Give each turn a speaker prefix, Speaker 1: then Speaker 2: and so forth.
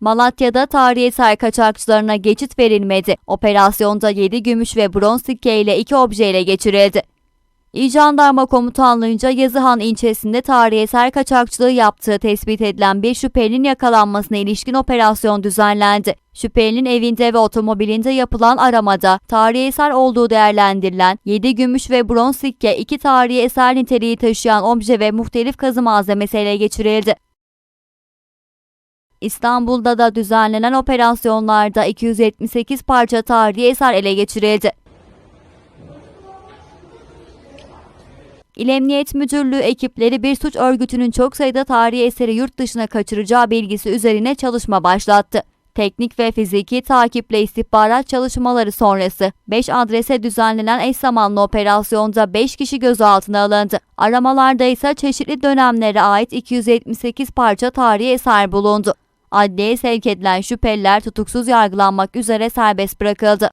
Speaker 1: Malatya'da tarihi eser kaçakçılarına geçit verilmedi. Operasyonda 7 gümüş ve bronz sikke ile 2 obje ele geçirildi. İl Jandarma Komutanlığı'nca Yazıhan ilçesinde tarihi eser kaçakçılığı yaptığı tespit edilen bir şüphelinin yakalanmasına ilişkin operasyon düzenlendi. Şüphelinin evinde ve otomobilinde yapılan aramada tarihi eser olduğu değerlendirilen 7 gümüş ve bronz sikke, 2 tarihi eser niteliği taşıyan obje ve muhtelif kazı malzemesi ele geçirildi. İstanbul'da da düzenlenen operasyonlarda 278 parça tarihi eser ele geçirildi. İl Emniyet Müdürlüğü ekipleri bir suç örgütünün çok sayıda tarihi eseri yurt dışına kaçıracağı bilgisi üzerine çalışma başlattı. Teknik ve fiziki takiple istihbarat çalışmaları sonrası 5 adrese düzenlenen eş zamanlı operasyonda 5 kişi gözaltına alındı. Aramalarda ise çeşitli dönemlere ait 278 parça tarihi eser bulundu. Adliyeye sevk edilen şüpheliler tutuksuz yargılanmak üzere serbest bırakıldı.